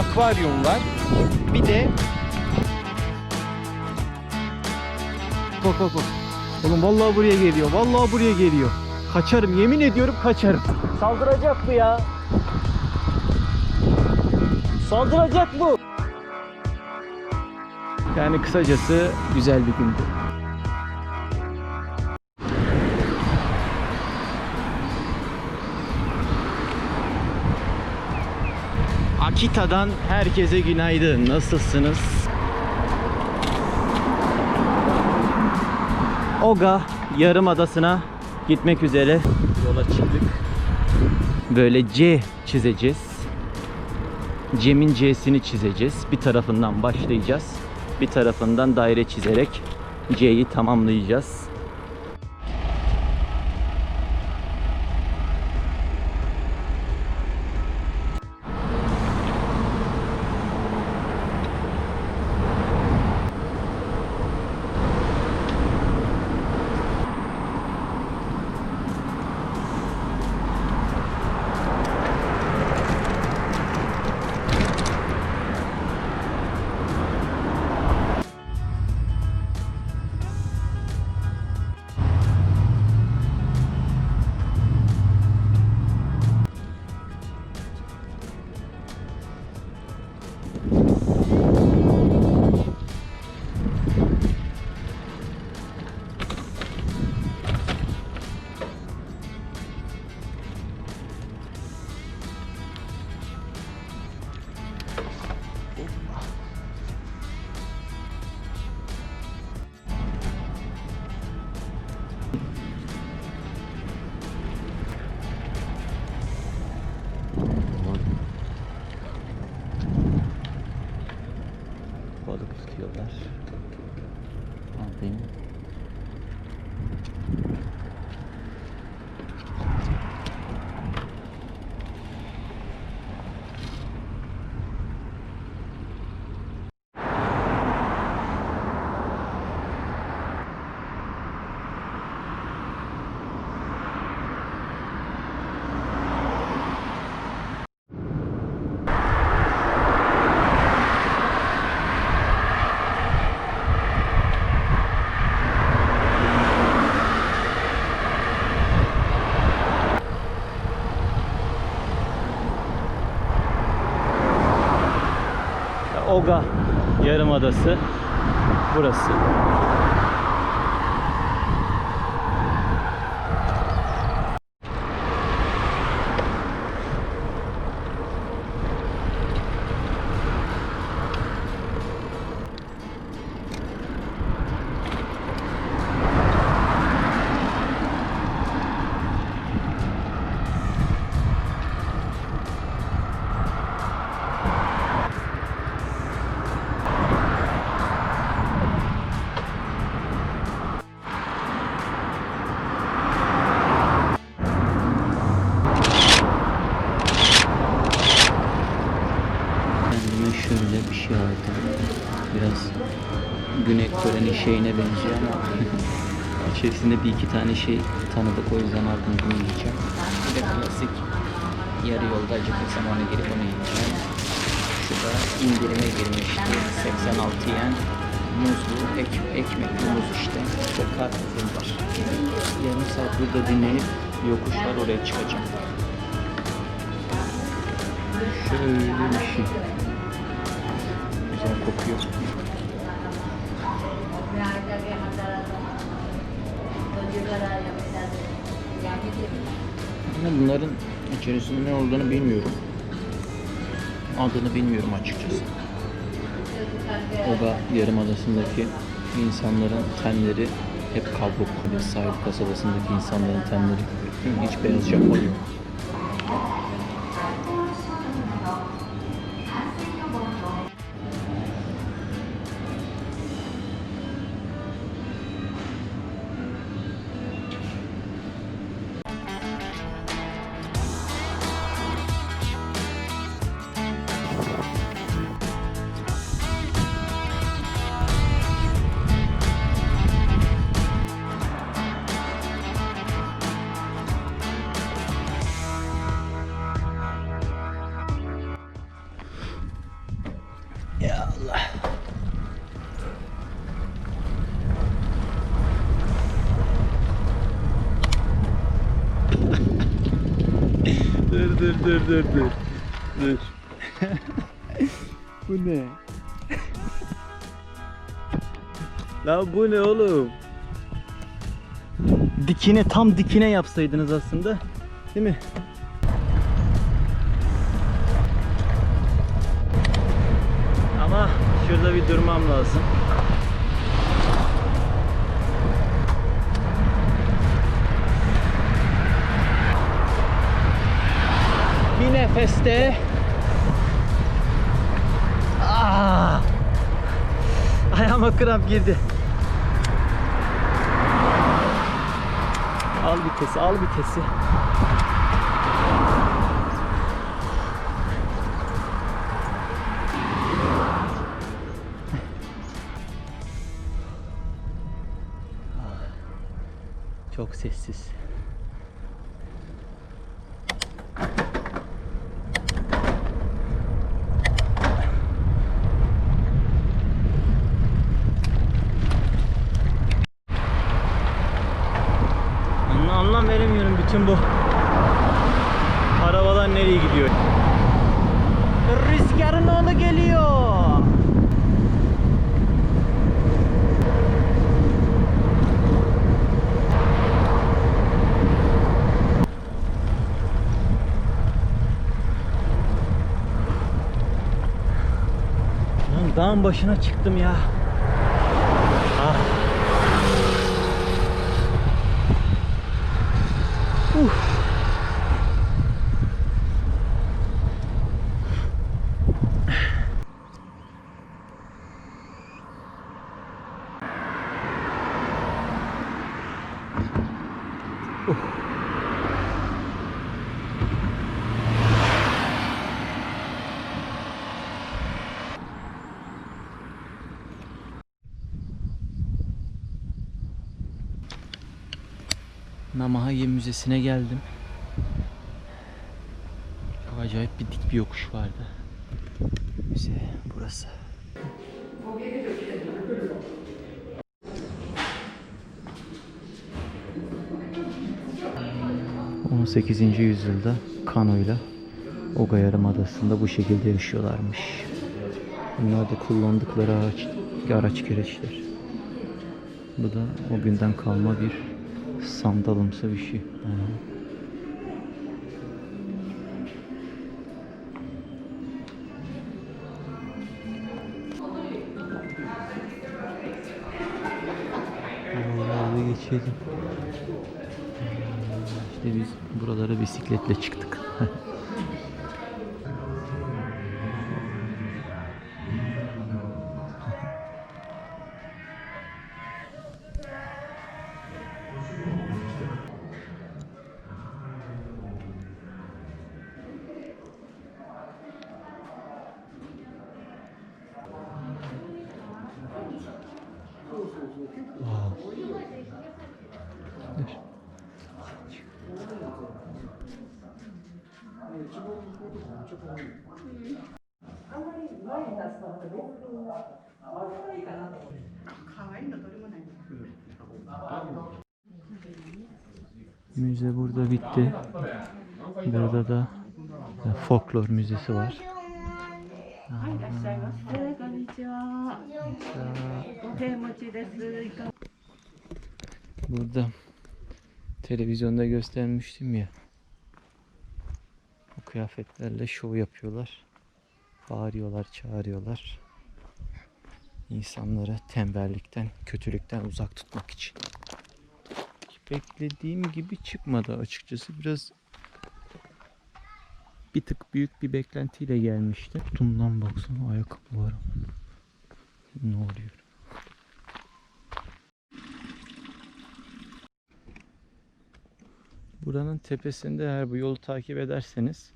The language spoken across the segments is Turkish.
Akvaryum var. Bir de Bak bak bak. Oğlum vallahi buraya geliyor. Vallahi buraya geliyor. Kaçarım yemin ediyorum kaçarım. Saldıracak bu ya. Saldıracak bu. Yani kısacası güzel bir gündü. Akita'dan herkese günaydın. Nasılsınız? Oga Yarımadası'na gitmek üzere yola çıktık. Böyle C çizeceğiz. Cem'in C'sini çizeceğiz. Bir tarafından başlayacağız. Bir tarafından daire çizerek C'yi tamamlayacağız. Oga Yarımadası burası. Kore'nin şeyine benziyor ama içerisinde bir iki tane şey tanıdık o yüzden bunu yiyeceğim. Bir de klasik yarı yolda acıkırsam ona girip onu yiyeceğim. Şu da indirime girmişti. 86 yen muzlu, ek, ekmekli muz işte. Ve karpuzum var. Yarım saat burada dinlenip yokuşlar oraya çıkacağım. Şöyle bir şey. Güzel kokuyor. Ama bunların içerisinde ne olduğunu bilmiyorum. Adını bilmiyorum açıkçası. Oga Yarımadası'ndaki insanların tenleri hep kavruk. Sahil kasabasındaki insanların tenleri hiç beyaz Japon dur dur dur dur dur. Bu ne? Lan bu ne oğlum? Dikine tam dikine yapsaydınız aslında. Değil mi? Ama şurada bir durmam lazım. Bir nefeste Ah! Ayağıma kramp girdi. Al vitesi, al vitesi. Çok sessiz. Bütün bu arabalar nereye gidiyor. Rüzgarın oğlu geliyor. Lan dağın başına çıktım ya. Namahage Müzesi'ne geldim. Çok acayip bir dik bir yokuş vardı. Müze burası. ...18. yüzyılda kanoyla Oga Yarımadası'nda bu şekilde yaşıyorlarmış. Bunlar da kullandıkları araç, araç gereçler. Bu da o günden kalma bir sandalımsı bir şey. Aha. Geçelim. İşte biz buralara bisikletle çıktık. Müze burada bitti. Burada da e, folklor müzesi var. はい、いらっしゃいませ。こんにちは。お手持ちです。いかが Burada televizyonda göstermiştim ya. O kıyafetlerle şov yapıyorlar. Bağırıyorlar, çağırıyorlar. İnsanları tembellikten, kötülükten uzak tutmak için. Beklediğim gibi çıkmadı açıkçası. Biraz bir tık büyük bir beklentiyle gelmişti. Kutumdan baksana ayakkabı var. Ne oluyor? Buranın tepesinde eğer bu yolu takip ederseniz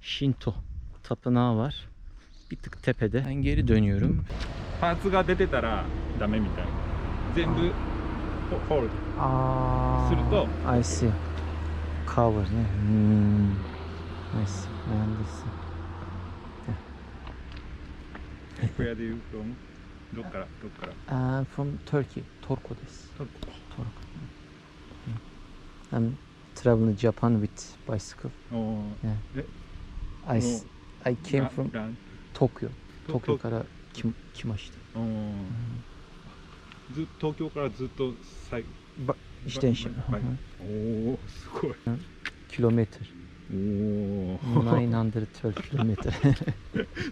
Shinto tapınağı var bir tık tepede. Ben geri dönüyorum. Parts が出てたらダメみたい。全部フォールあすると。I see. Cover ね。うん。I hmm. see. I understand. Where do you from? どっからどっから I'm from Turkey. トルコです。トルコ。トルコ。I'm traveling Japan with bicycle. Oh. Yeah. I, I came from... ラン Tokyo. と Tokyo とから来来ました。おーず東京からずっとば自転車。ばばおおすごい Kilometre. おお912 kilometer.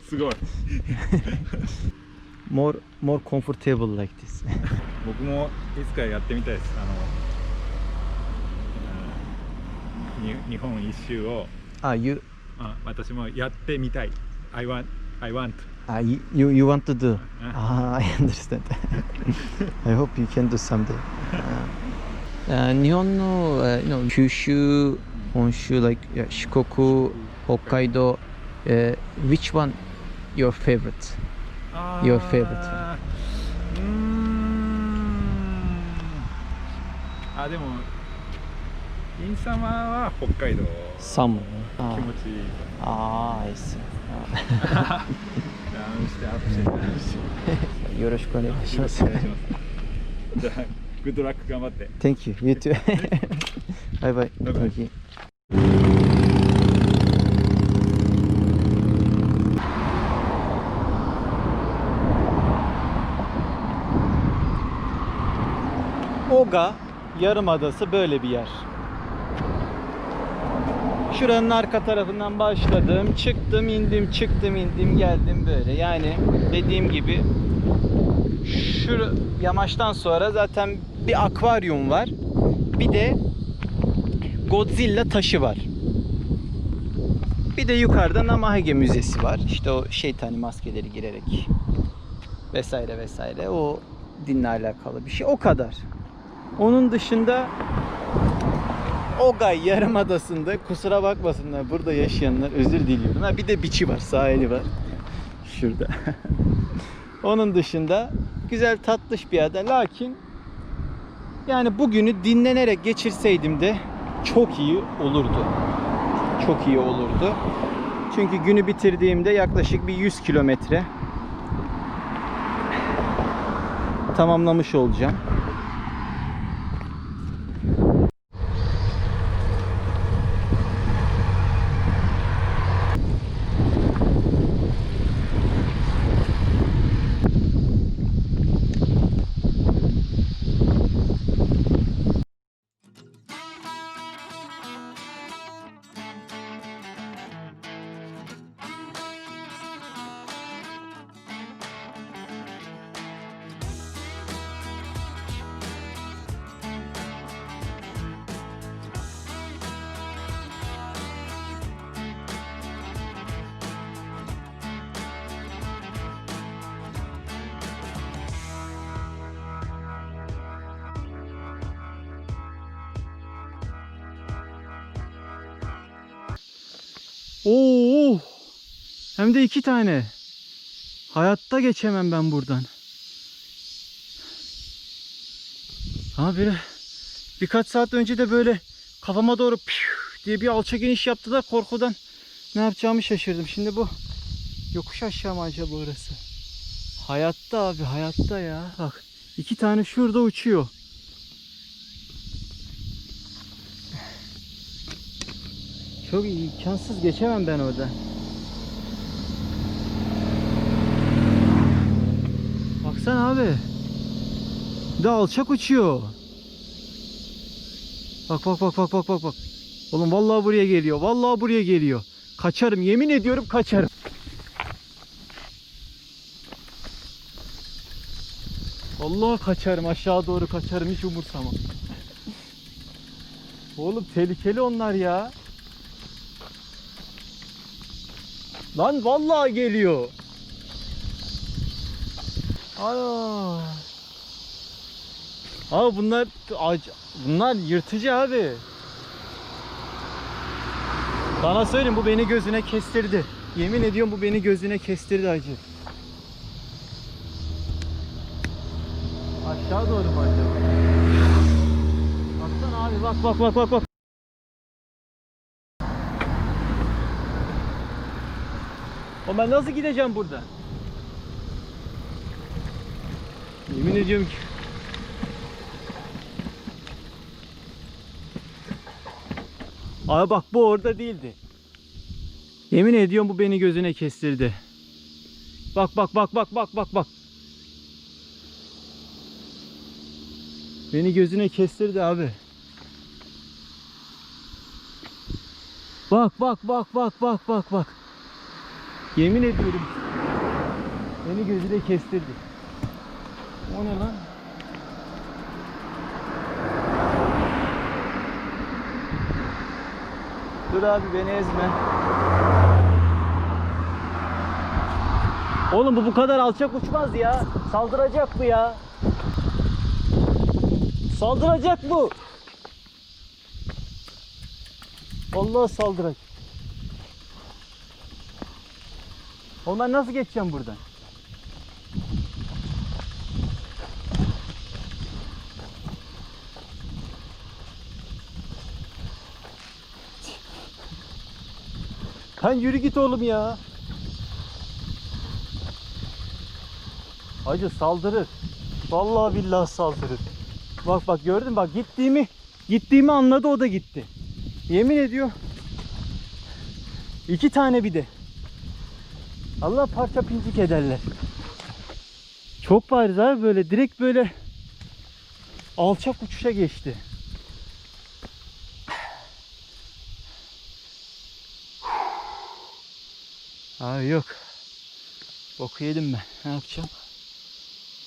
すごい more more comfortable like this. 僕もいつかやってみたいですあの日本一周を ah, you あ私もやってみたい I want I want ah, you, you you want to do? Uh. Ah, I understand. I hope you can do someday. Uh, 日本の、uh, you know, 九州、本州 like yeah, 四国、北海道、uh, which one your favorite? あ Your favorite うーんあでもインサマーは北海道 Some. 気持ちいい Ah, I see. ダウンしてアップしてダウンしてよろしくお願いしますよろしくお。願いしますじゃあグッドラック頑張って Thank you. You too. bye bye. Bye bye. Thank you. Oga Yarımadası böyle bir yer. Şuranın arka tarafından başladım. Çıktım, indim, çıktım, indim, geldim böyle. Yani dediğim gibi şu yamaçtan sonra zaten bir akvaryum var. Bir de Godzilla taşı var. Bir de yukarıda Namahage Müzesi var. İşte o şeytani maskeleri girerek vesaire vesaire. O dinle alakalı bir şey. O kadar. Onun dışında Ogay Yarımadası'nda kusura bakmasınlar burada yaşayanlar özür diliyorum. Ha, bir de biçi var, sahili var. Şurada. Onun dışında güzel tatlış bir ada. Lakin yani bugünü dinlenerek geçirseydim de çok iyi olurdu. Çok iyi olurdu. Çünkü günü bitirdiğimde yaklaşık bir 100 kilometre tamamlamış olacağım. Hem de iki tane. Hayatta geçemem ben buradan. Ha bir birkaç saat önce de böyle kafama doğru diye bir alçak iniş yaptılar korkudan. Ne yapacağımı şaşırdım. Şimdi bu yokuş aşağı mı acaba orası? Hayatta abi hayatta ya. Bak iki tane şurada uçuyor. Çok imkansız geçemem ben orada. Baksana abi. Bir alçak uçuyor. Bak bak bak bak bak bak bak. Oğlum vallahi buraya geliyor. Vallahi buraya geliyor. Kaçarım yemin ediyorum kaçarım. Allah kaçarım aşağı doğru kaçarım hiç umursamam. Oğlum tehlikeli onlar ya. Lan vallahi geliyor. Aa. Abi bunlar bunlar yırtıcı abi. Sana söyleyeyim bu beni gözüne kestirdi. Yemin ediyorum bu beni gözüne kestirdi acı. Aşağı doğru mu acaba? Baksana abi bak bak bak bak bak. O ben nasıl gideceğim burada? Yemin ediyorum ki. Abi bak bu orada değildi. Yemin ediyorum bu beni gözüne kestirdi. Bak bak bak bak bak bak bak. Beni gözüne kestirdi abi. Bak bak bak bak bak bak bak. Yemin ediyorum. Beni gözüne kestirdi. O ne lan? Dur abi beni ezme. Oğlum bu bu kadar alçak uçmaz ya. Saldıracak bu ya. Saldıracak bu. Vallahi saldıracak. Ben nasıl geçeceğim buradan? Sen yürü git oğlum ya. Hacı saldırır. Vallahi billahi saldırır. Bak bak gördün bak gittiğimi gittiğimi anladı o da gitti. Yemin ediyor. İki tane bir de. Allah parça pincik ederler. Çok bariz abi böyle direkt böyle alçak uçuşa geçti. Abi yok. Boku yedim ben. Ne yapacağım?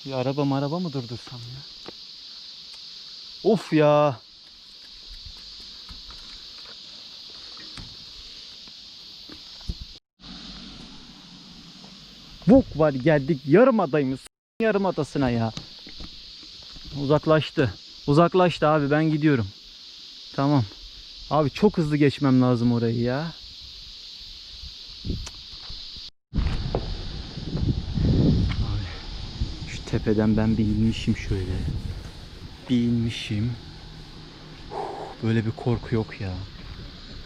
Bir araba maraba mı durdursam ya? Of ya. Bok var geldik yarımadaymış. Yarımadasına ya. Uzaklaştı. Uzaklaştı abi ben gidiyorum. Tamam. Abi çok hızlı geçmem lazım orayı ya. Abi şu tepeden ben bir inmişim şöyle. Bir inmişim. Böyle bir korku yok ya.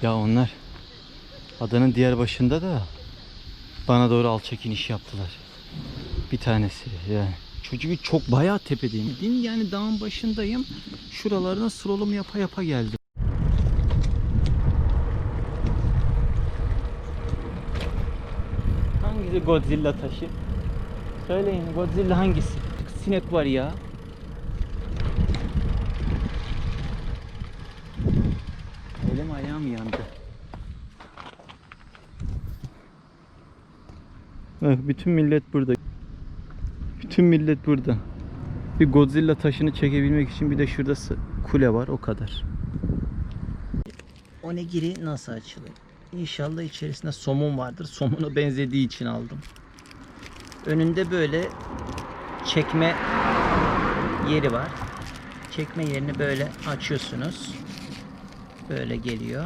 Ya onlar adanın diğer başında da bana doğru alçak iniş yaptılar. Bir tanesi yani. Çünkü çok bayağı tepedeyim. Bildiğin yani dağın başındayım. Şuralarına slalom yapa yapa geldim. Hangisi Godzilla taşı? Söyleyin Godzilla hangisi? Sinek var ya. Elim ayağım yandı. Evet, bütün millet burada. Bütün millet burada. Bir Godzilla taşını çekebilmek için bir de şurada kule var o kadar. Onigiri nasıl açılır? İnşallah içerisinde somun vardır. Somuna benzediği için aldım. Önünde böyle çekme yeri var. Çekme yerini böyle açıyorsunuz. Böyle geliyor.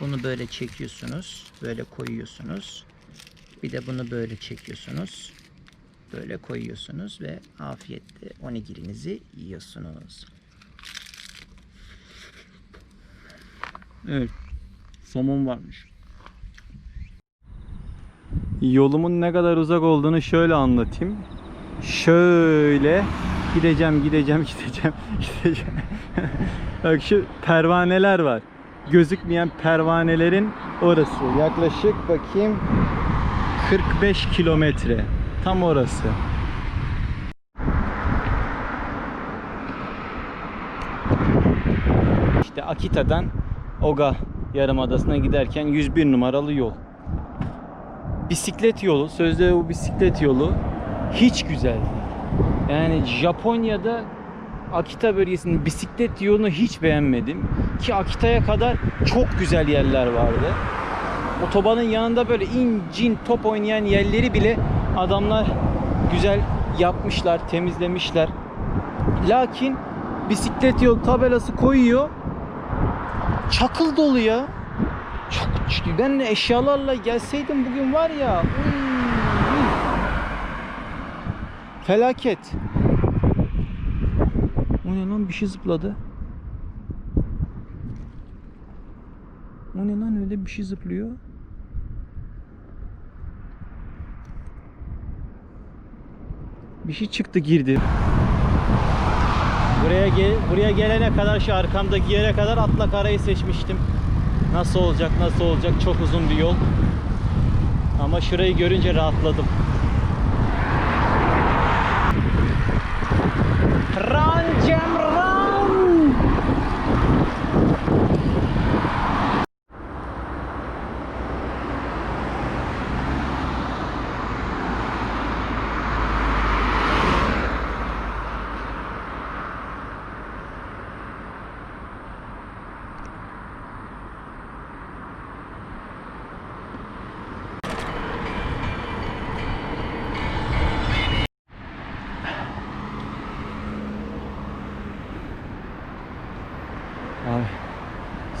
Bunu böyle çekiyorsunuz. Böyle koyuyorsunuz. Bir de bunu böyle çekiyorsunuz. Böyle koyuyorsunuz ve afiyetle onigirinizi yiyorsunuz. Evet. Somon varmış. Yolumun ne kadar uzak olduğunu şöyle anlatayım. Şöyle gideceğim, gideceğim, gideceğim, gideceğim. Bak şu pervaneler var. Gözükmeyen pervanelerin orası. Yaklaşık bakayım 45 kilometre. Tam orası. İşte Akita'dan Oga Yarımadası'na giderken 101 numaralı yol. Bisiklet yolu, sözde o bisiklet yolu hiç güzel. değil. Yani Japonya'da Akita bölgesinin bisiklet yolunu hiç beğenmedim. Ki Akita'ya kadar çok güzel yerler vardı. Otobanın yanında böyle incin top oynayan yerleri bile adamlar güzel yapmışlar, temizlemişler. Lakin bisiklet yol tabelası koyuyor. Çakıl dolu ya. Çok, ben eşyalarla gelseydim bugün var ya. Felaket. O ne lan bir şey zıpladı. O ne lan öyle bir şey zıplıyor. Bir şey çıktı girdi. Buraya gel buraya gelene kadar şu arkamdaki yere kadar atla karayı seçmiştim. Nasıl olacak, nasıl olacak? Çok uzun bir yol. Ama şurayı görünce rahatladım.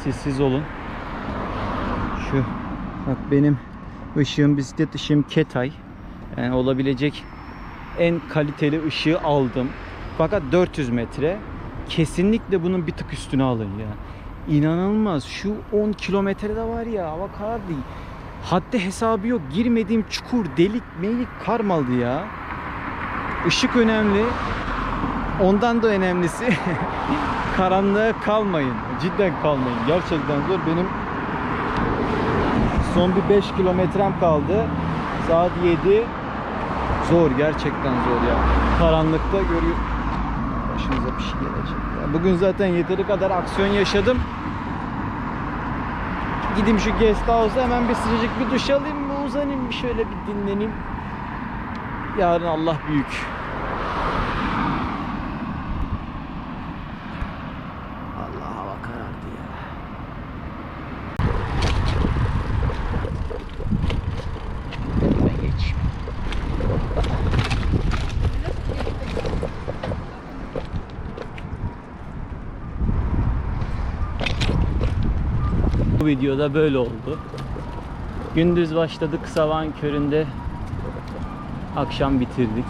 Sessiz olun. Şu bak benim ışığım bisiklet ışığım Ketay. Yani olabilecek en kaliteli ışığı aldım. Fakat 400 metre. Kesinlikle bunun bir tık üstüne alın ya. İnanılmaz. Şu 10 kilometrede var ya hava karardı. Haddi hesabı yok. Girmediğim çukur, delik, meylik karmalı ya. Işık önemli. Ondan da önemlisi karanlığa kalmayın. Cidden kalmayın. Gerçekten zor. Benim son bir 5 kilometrem kaldı. Saat 7. Zor. Gerçekten zor ya. Karanlıkta görüyor. Başımıza bir şey gelecek. Ya bugün zaten yeteri kadar aksiyon yaşadım. Gideyim şu guest house'a hemen bir sıcacık bir duş alayım mı? Uzanayım bir şöyle bir dinleneyim. Yarın Allah büyük. Allah hava karardı ya. Ben geçeyim. Bu videoda böyle oldu. Gündüz başladık sabahın köründe akşam bitirdik.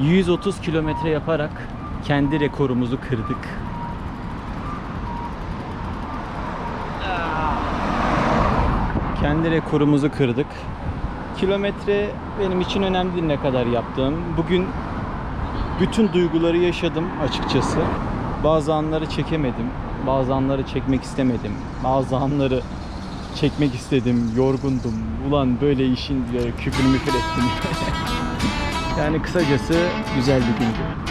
130 kilometre yaparak kendi rekorumuzu kırdık. Kendi rekorumuzu kırdık. Kilometre benim için önemli değil ne kadar yaptığım. Bugün bütün duyguları yaşadım açıkçası. Bazı anları çekemedim. Bazı anları çekmek istemedim. Bazı anları çekmek istedim. Yorgundum. Ulan böyle işin küfür müfür ettim. yani kısacası güzel bir gündü.